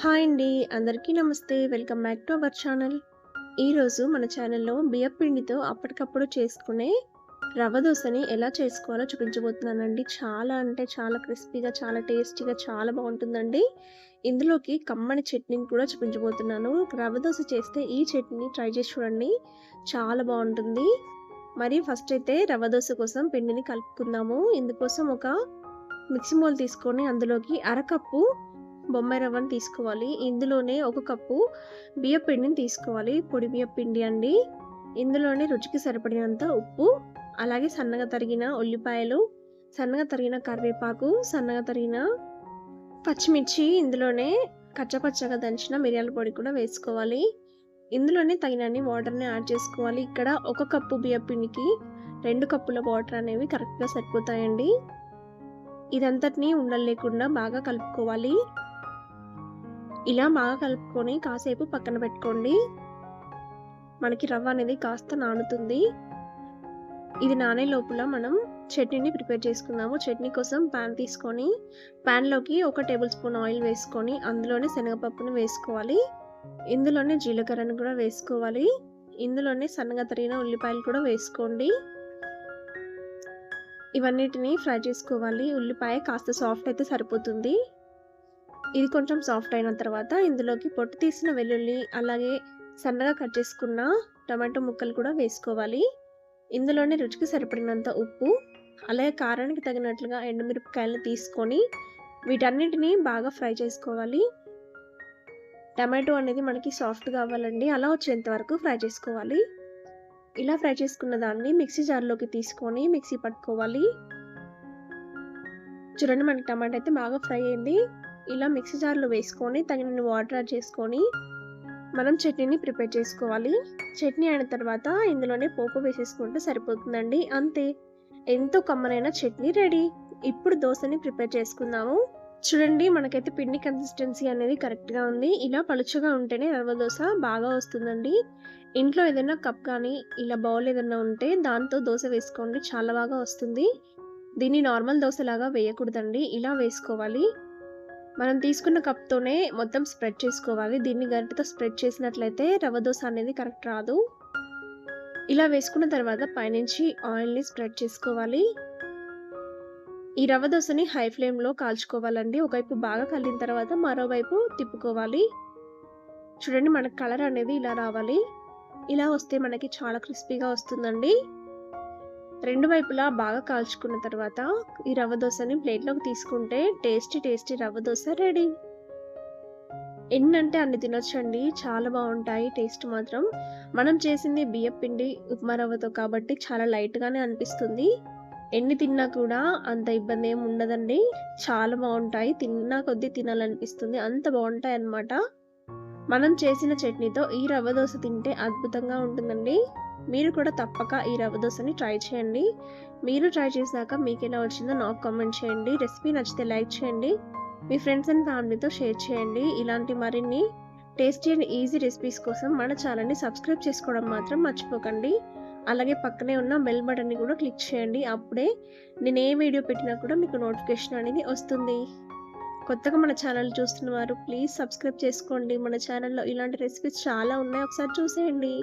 Hi అండి అందరికీ నమస్తే. Welcome back to our channel. ఈరోజు మన ఛానల్లో బియ్యం పిండితో అప్పటికప్పుడు చేసుకునే రవ దోశని ఎలా చేసుకోవాలో చూపించబోతున్నానండి. చాలా అంటే చాలా క్రిస్పీగా చాలా టేస్టీగా చాలా బాగుంటుందండి. ఇందులోకి కమ్మని చట్నీని కూడా చూపించబోతున్నాను. రవ దోశ చేస్తే ఈ చట్నీ ట్రై చేసి చూడండి. చాలా బాగుంటుంది. మరి ఫస్ట్ అయితే రవ దోశ కోసం పిండిని కలుపుకుందాము. ఇందుకోసం ఒక మిక్సీ బౌల్ తీసుకొని అందులోకి అరకప్పు బొమ్మాయి రవ్వను తీసుకోవాలి. ఇందులోనే ఒక కప్పు బియ్యపిండిని తీసుకోవాలి. పొడి బియ్యపిండి అండి. ఇందులోనే రుచికి సరిపడినంత ఉప్పు అలాగే సన్నగా తరిగిన ఉల్లిపాయలు సన్నగా తరిగిన కరివేపాకు సన్నగా తరిగిన పచ్చిమిర్చి ఇందులోనే కచ్చపచ్చగా దంచిన మిరియాల పొడి కూడా వేసుకోవాలి. ఇందులోనే తగినన్ని వాటర్ని యాడ్ చేసుకోవాలి. ఇక్కడ ఒక కప్పు బియ్యపిండికి రెండు కప్పుల వాటర్ అనేవి కరెక్ట్గా సరిపోతాయండి. ఇదంతటిని ఉండలు లేకుండా బాగా కలుపుకోవాలి. ఇలా బాగా కలుపుకొని కాసేపు పక్కన పెట్టుకోండి. మనకి రవ్వ అనేది కాస్త నానుతుంది. ఇది నానే లోపల మనం చట్నీని ప్రిపేర్ చేసుకుందాము. చట్నీ కోసం ప్యాన్ తీసుకొని ప్యాన్లోకి ఒక టేబుల్ స్పూన్ ఆయిల్ వేసుకొని అందులోనే శనగపప్పును వేసుకోవాలి. ఇందులోనే జీలకర్రను కూడా వేసుకోవాలి. ఇందులోనే సన్నగా తరిగిన ఉల్లిపాయలు కూడా వేసుకోండి. ఇవన్నిటిని ఫ్రై చేసుకోవాలి. ఉల్లిపాయ కాస్త సాఫ్ట్ అయితే సరిపోతుంది. ఇది కొంచెం సాఫ్ట్ అయిన తర్వాత ఇందులోకి పొట్టు తీసిన వెల్లుల్లి అలాగే సన్నగా కట్ చేసుకున్న టమాటో ముక్కలు కూడా వేసుకోవాలి. ఇందులోనే రుచికి సరిపడినంత ఉప్పు అలాగే కారానికి తగినట్లుగా ఎండుమిరపకాయలు తీసుకొని వీటన్నిటిని బాగా ఫ్రై చేసుకోవాలి. టమాటో అనేది మనకి సాఫ్ట్గా అవ్వాలండి అలా వచ్చేంత వరకు ఫ్రై చేసుకోవాలి. ఇలా ఫ్రై చేసుకున్న దాన్ని మిక్సీ జార్లోకి తీసుకొని మిక్సీ పట్టుకోవాలి. చూడండి మనకి టమాటా అయితే బాగా ఫ్రై అయింది. ఇలా మిక్సీ జార్లో వేసుకొని తగిన వాటర్ యాడ్ చేసుకొని మనం చట్నీని ప్రిపేర్ చేసుకోవాలి. చట్నీ అయిన తర్వాత ఇందులోనే పోపు వేసేసుకుంటే సరిపోతుందండి. అంతే. ఎంతో కమ్మనైన చట్నీ రెడీ. ఇప్పుడు దోశని ప్రిపేర్ చేసుకుందాము. చూడండి మనకైతే పిండి కన్సిస్టెన్సీ అనేది కరెక్ట్గా ఉంది. ఇలా పలుచగా ఉంటేనే రవ్వ దోశ బాగా వస్తుందండి. ఇంట్లో ఏదైనా కప్ కానీ ఇలా బౌల్ ఏదైనా ఉంటే దాంతో దోశ వేసుకోండి. చాలా బాగా వస్తుంది. దీన్ని నార్మల్ దోశలాగా వేయకూడదండి. ఇలా వేసుకోవాలి. మనం తీసుకున్న కప్తోనే మొత్తం స్ప్రెడ్ చేసుకోవాలి. దీన్ని గరిటతో స్ప్రెడ్ చేసినట్లయితే రవ్వ దోశ అనేది కరెక్ట్ రాదు. ఇలా వేసుకున్న తర్వాత పైనుంచి ఆయిల్ని స్ప్రెడ్ చేసుకోవాలి. ఈ రవ్వ దోశని హై ఫ్లేమ్లో కాల్చుకోవాలండి. ఒకవైపు బాగా కలిగిన తర్వాత మరోవైపు తిప్పుకోవాలి. చూడండి మనకు కలర్ అనేది ఇలా రావాలి. ఇలా వస్తే మనకి చాలా క్రిస్పీగా వస్తుందండి. రెండు వైపులా బాగా కాల్చుకున్న తర్వాత ఈ రవ్వ దోశని ప్లేట్లోకి తీసుకుంటే tasty tasty rava dosa ready. ఎన్నంటే అన్ని తినొచ్చండి. చాలా బాగుంటాయి. టేస్ట్ మాత్రం మనం చేసింది బియ్యం పిండి ఉప్మా రవ్వతో కాబట్టి చాలా లైట్గానే అనిపిస్తుంది. ఎన్ని తిన్నా కూడా అంత ఇబ్బంది ఏమి ఉండదండి. చాలా బాగుంటాయి. తిన్నా కొద్దీ తినాలనిపిస్తుంది. అంత బాగుంటాయి అన్నమాట మనం చేసిన చట్నీతో ఈ రవ్వ దోశ తింటే అద్భుతంగా ఉంటుందండి. మీరు కూడా తప్పక ఈ రవ్వ దోశని ట్రై చేయండి. మీరు ట్రై చేశాక మీకు ఎలా వచ్చిందో నాకు కామెంట్ చేయండి. రెసిపీ నచ్చితే లైక్ చేయండి. మీ ఫ్రెండ్స్ అండ్ ఫ్యామిలీతో షేర్ చేయండి. ఇలాంటి మరిన్ని టేస్టీ అండ్ ఈజీ రెసిపీస్ కోసం మన ఛానల్ని సబ్స్క్రైబ్ చేసుకోవడం మాత్రం మర్చిపోకండి. అలాగే పక్కనే ఉన్న బెల్ బటన్ని కూడా క్లిక్ చేయండి. అప్పుడే నేను ఏ వీడియో పెట్టినా కూడా మీకు నోటిఫికేషన్ అనేది వస్తుంది. కొత్తగా మన ఛానల్ చూస్తున్న వారు ప్లీజ్ సబ్స్క్రైబ్ చేసుకోండి. మన ఛానల్లో ఇలాంటి రెసిపీస్ చాలా ఉన్నాయి. ఒకసారి చూసేయండి.